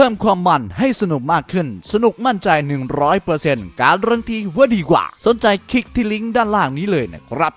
เพิ่มความมันให้สนุกมากขึ้น สนุกมั่นใจ 100%การรันตีว่าดีกว่า สนใจคลิกที่ลิงก์ด้านล่างนี้เลยนะครับ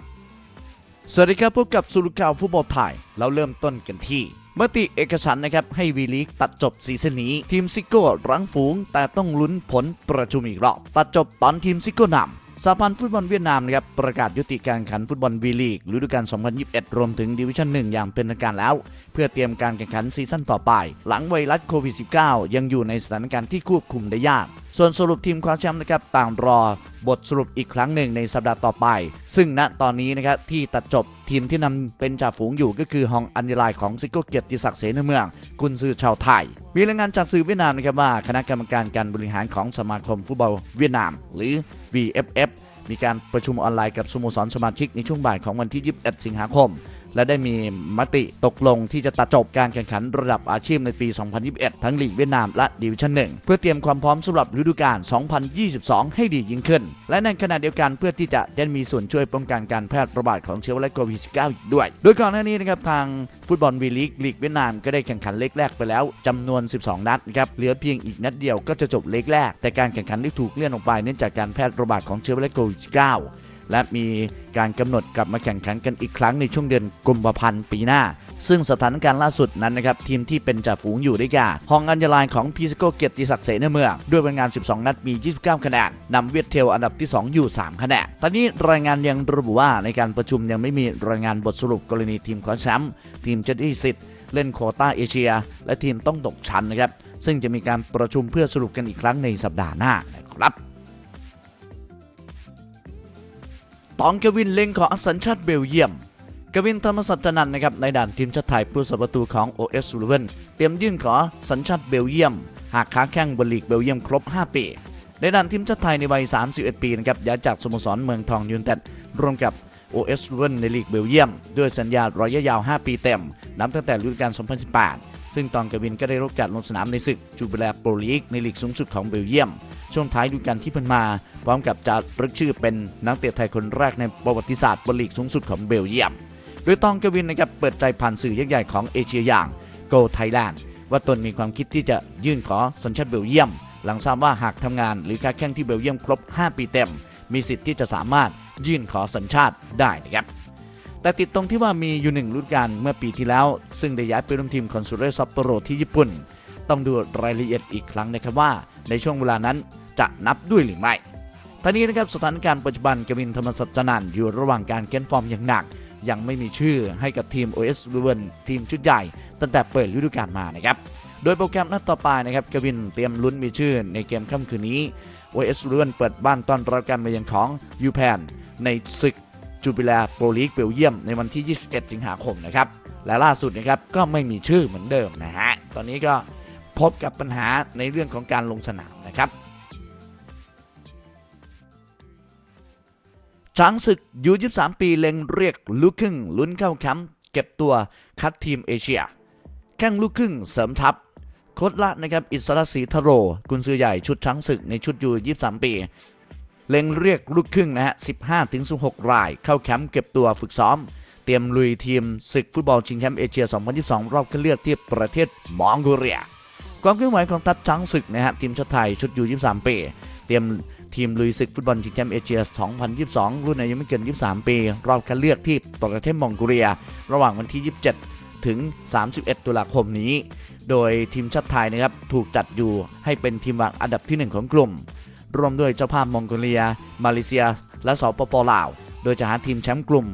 สวัสดีครับพบกับสุรุข่าวฟุตบอลไทย เราเริ่มต้นกันที่มติเอกฉันนะครับ ให้วีลีกตัดจบซีซั่นนี้ ทีมซิโก้รังฝูง แต่ต้องลุ้นผลประชุมอีกรอบ ตัดจบตอนทีมซิโก้นำ สหพันธ์ฟุตบอลเวียดนามนะครับประกาศยุติการแข่งขันฟุตบอลวีลีกฤดูกาล 2021 รวมถึงดิวิชั่น 1 อย่างเป็นทางการแล้ว เพื่อเตรียมการแข่งขันซีซั่นต่อไป หลังไวรัสโควิด -19 ยังอยู่ในสถานการณ์ที่ควบคุมได้ยาก ส่วนสรุปทีมคว้าแชมป์นะครับต่างรอบทสรุปอีกครั้งหนึ่งในสัปดาห์ต่อไป ซึ่งณตอนนี้นะครับที่ตัดจบทีมที่นำเป็นจ่าฝูงอยู่ก็คือฮองอันยลายของซิโก้เกียรติศักดิ์เสนาเมือง กุนซือชาวไทย มีรายงานจากสื่อเวียดนามนะครับว่าคณะกรรมการการบริหารของสมาคมฟุตบอลเวียดนาม หรือ VFF มีการประชุมออนไลน์กับสโมสรสมาชิกในช่วงบ่ายของวันที่ 21 สิงหาคม และได้มีมติตกลงที่จะตัดจบการแข่งขันระดับอาชีพในปี 2021 ทั้งลีกเวียดนามและดิวิชั่น 1 เพื่อเตรียมความพร้อมสำหรับฤดูกาล 2022 ให้ดียิ่งขึ้น และในขณะเดียวกันเพื่อที่จะได้มีส่วนช่วยป้องกันการแพร่ระบาดของเชื้อไวรัสโควิด -19 อีกด้วย โดยก่อนหน้านี้นะครับทางฟุตบอลวีลีกลีกเวียดนามก็ได้แข่งขันเล็กแรกไปแล้วจำนวน 12 นัดนะครับเหลือเพียงอีกนัดเดียวก็จะจบเล็กแรก แต่การแข่งขันได้ถูกเลื่อนออกไปเนื่องจากการแพร่ระบาดของเชื้อไวรัสโควิด -19 และมีการกำหนดกลับมาแข่งขันกันอีกครั้งในช่วงเดือนกุมภาพันธ์ปีหน้า ซึ่งสถานการณ์ล่าสุดนั้นนะครับทีมที่เป็นจ่าฝูงอยู่ด้แก่ฮองอัญญาลายของพีซิโกเกียรติศักดิ์เสนเมืองด้วยผลงาน 12 นัดมี 29 คะแนนนำเวียดเทลอันดับที่ 2 อยู่ 3 คะแนนตอนนี้รายงานยังระบุว่าในการประชุมยังไม่มีรายงานบทสรุปกรณีทีมคว้าแชมป์ทีมจะได้สิทธิ์เล่นโคต้าเอเชีย และทีมต้องตกชั้นนะครับซึ่งจะมีการประชุมเพื่อสรุปกันอีกครั้งในสัปดาห์หน้านะครับ ตองกวินเล็งขอสัญชาติเบลเยียมกวินธรรมสัจนันนะครับในด่านทีมชาติไทยผู้สัประตูของ OS ลูเวนเตรียมยื่นขอสัญชาติเบลเยียม หากค้าแข่งบนลีกเบลเยียมครบ 5 ปี ในด่านทีมชาติไทยในวัย 31 ปีนะครับย้ายจากสโมสรเมืองทองยูนเต็ดร่วมกับ OS ลูเวนในลีกเบลเยียม ด้วยสัญญาระยะยาว 5 ปีเต็มนับตั้งแต่ฤดูกาล 2018 ซึ่งตองกวินก็ได้รับการลงสนามในศึกจูเบลโปรลีกในลีกสูงสุดของเบลเยียม ช่วงท้ายดูกาลที่ผ่านมา พร้อมกับจะรึกชื่อเป็นนักเตะไทยคนแรกในประวัติศาสตร์บนลีกสูงสุดของเบลเยียม โดยตองกวินนะครับเปิดใจผ่านสื่อยักษ์ใหญ่ของเอเชียอย่าง Go Thailand ว่าตนมีความคิดที่จะยื่นขอสัญชาติเบลเยียม หลังทราบว่าหากทำงานหรือค้าแข่งที่เบลเยียมครบ 5 ปีเต็ม มีสิทธิ์ที่จะสามารถยื่นขอสัญชาติได้นะครับแต่ติดตรงที่ว่ามีอยู่หนึ่งฤดูกาลเมื่อปีที่แล้ว ซึ่งได้ย้ายไปร่วมทีมคอนซูเรซัปโปโรที่ญี่ปุ่น ต้องดูรายละเอียดอีกครั้งนะครับว่า ในช่วงเวลานั้น จะนับด้วยหรือไม่ท่านี้นะครับสถานการณ์ปัจจุบันกวินธรรมสัจจนันท์อยู่ระหว่างการเค้นฟอร์มอย่างหนัก ยังไม่มีชื่อให้กับทีม OS ลูเวนทีมชุดใหญ่ตั้งแต่เปิดฤดูกาลมานะครับ โดยโปรแกรมนัดต่อไปนะครับกวินเตรียมลุ้นมีชื่อในเกมค่ำคืนนี้ OS ลูเวนเปิดบ้านต้อนรับการมาเยือนของยูแพนในศึกจูบิลาโปรลีกเบลเยียมในวันที่ 21 สิงหาคมนะครับ และล่าสุดนะครับก็ไม่มีชื่อเหมือนเดิมนะฮะ ตอนนี้ก็พบกับปัญหาในเรื่องของการลงสนามนะครับ ช้างศึกยู23 ปีเล็งเรียกลูกครึ่งลุ้นเข้าแคมป์เก็บตัวคัดทีมเอเชีย แข้งลูกครึ่งเสริมทัพโค้ดละนะครับอิสระศรีทโร กุนซือใหญ่ชุดช้างศึกในชุดยู23 ปี เล็งเรียกลูกครึ่งนะฮะ 15ถึง16 ราย เข้าแคมป์เก็บตัวฝึกซ้อม เตรียมลุยทีมศึกฟุตบอลชิงแชมป์เอเชีย 2022 รอบคัดเลือกที่ประเทศมองโกเลียความเคลื่อนไหวของทัพช้างศึกนะฮะทีมชาติไทยชุดยู23 ปี เตรียม ทีมลุยศึกฟุตบอลชิงแชมป์เอเชีย 2022 รุ่นอายุไม่เกิน 23 ปี รอบคัดเลือกที่ประเทศมองโกเลีย ระหว่างวันที่ 27 ถึง 31 ตุลาคมนี้ โดยทีมชาติไทยนะครับถูกจัดอยู่ให้เป็นทีมวางอันดับที่ 1 ของกลุ่มรวมด้วยเจ้าภาพมองโกเลีย มาเลเซีย และสปปลาว โดยจะหาทีมแชมป์กลุ่ม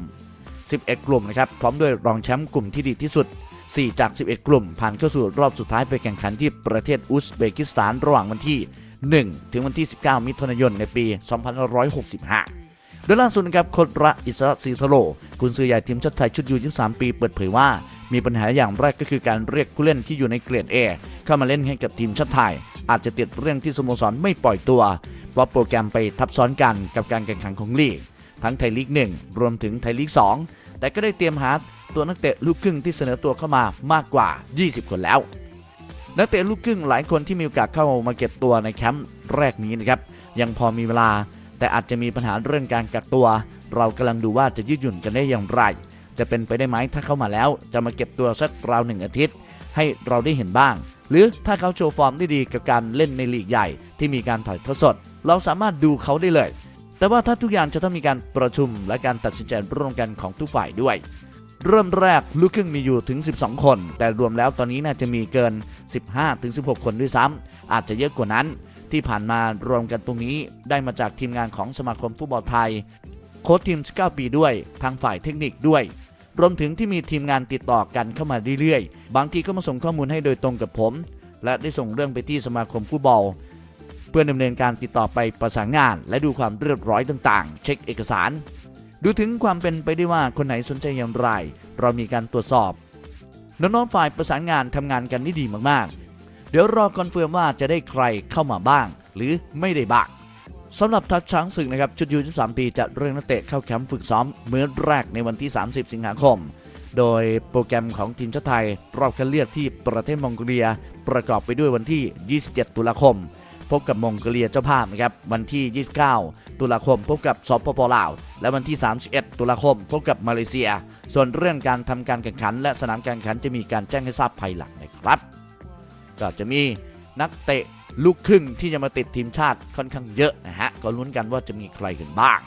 11 กลุ่มนะครับพร้อมด้วยรองแชมป์กลุ่มที่ดีที่สุด4 จาก 11 กลุ่ม ผ่านเข้าสู่รอบสุดท้ายไปแข่งขันที่ประเทศอุซเบกิสถานระหว่างวันที่ 1 ถึงวันที่ 19 มิถุนายนในปี 2565 โดยล่าสุดนะครับโคดระอิสระซีทโรกุนซือใหญ่ทีมชาติไทยชุดยู23 ปีเปิดเผยว่า มีปัญหาอย่างแรกก็คือการเรียกผู้เล่นที่อยู่ในเกรด A เข้ามาเล่นให้กับทีมชาติไทย อาจจะติดเรื่องที่สโมสรไม่ปล่อยตัวเพราะโปรแกรมไปทับซ้อนกันกับการแข่งขันของลีกทั้งไทยลีก 1 รวมถึงไทยลีก 2 แต่ก็ได้เตรียมหาตัวนักเตะลูกครึ่งที่เสนอตัวเข้ามามากกว่า 20 คนแล้ว นักเตะลูกครึ่งหลายคนที่มีโอกาสเข้ามาเก็บตัวในแคมป์แรกนี้นะครับยังพอมีเวลา แต่อาจจะมีปัญหาเรื่องการกักตัว เรากำลังดูว่าจะยืดหยุ่นกันได้อย่างไร จะเป็นไปได้ไหมถ้าเข้ามาแล้ว จะมาเก็บตัวสักราวหนึ่งอาทิตย์ ให้เราได้เห็นบ้าง หรือถ้าเขาโชว์ฟอร์มได้ดีกับการเล่นในลีกใหญ่ ที่มีการถ่ายทอดสด เราสามารถดูเขาได้เลย แต่ว่าถ้าทุกอย่างจะต้องมีการประชุมและการตัดสินใจร่วมกันของทุกฝ่ายด้วย เริ่มแรกลูกครึ่งมีอยู่ถึง 12 คน แต่รวมแล้วตอนนี้น่าจะมีเกิน 15-16 คนด้วยซ้ำอาจจะเยอะกว่านั้น ที่ผ่านมารวมกันตรงนี้ได้มาจากทีมงานของสมาคมฟุตบอลไทย โค้ชทีม 19 ปีด้วย ทางฝ่ายเทคนิคด้วย รวมถึงที่มีทีมงานติดต่อกันเข้ามาเรื่อยๆ บางทีก็มาส่งข้อมูลให้โดยตรงกับผม และได้ส่งเรื่องไปที่สมาคมฟุตบอลเพื่อดำเนินการติดต่อไปประสานงาน และดูความเรียบร้อยต่างๆ เช็คเอกสาร ดูถึงความเป็นไปได้ว่าคนไหนสนใจอย่างไร เรามีการตรวจสอบ น้องๆฝ่ายประสานงานทำงานกันได้ดีมากๆ เดี๋ยวรอคอนเฟิร์มว่าจะได้ใครเข้ามาบ้าง หรือไม่ได้บ้างสำหรับทัพช้างศึกนะครับชุดยู23ปีจะเรื่องนักเตะเข้าแคมป์ฝึกซ้อมเมื้อแรกในวันที่ 30 สิงหาคม โดยโปรแกรมของทีมชาติไทยรอบคัดเลือกที่ประเทศมองโกเลีย ประกอบไปด้วยวันที่ 27 ตุลาคม พบกับมองโกเลียเจ้าภาพนะครับวันที่ 29 ตุลาคม พบกับสปปลาว และวันที่ 31 ตุลาคม พบกับมาเลเซีย ส่วนเรื่องการทำการแข่งขัน และสนามการแข่งขันจะมีการแจ้งให้ทราบภายหลังนะครับก็จะมีนักเตะลูกครึ่งที่จะมาติดทีมชาติค่อนข้างเยอะนะฮะก็ลุ้นกันว่าจะมีใครกันบ้าง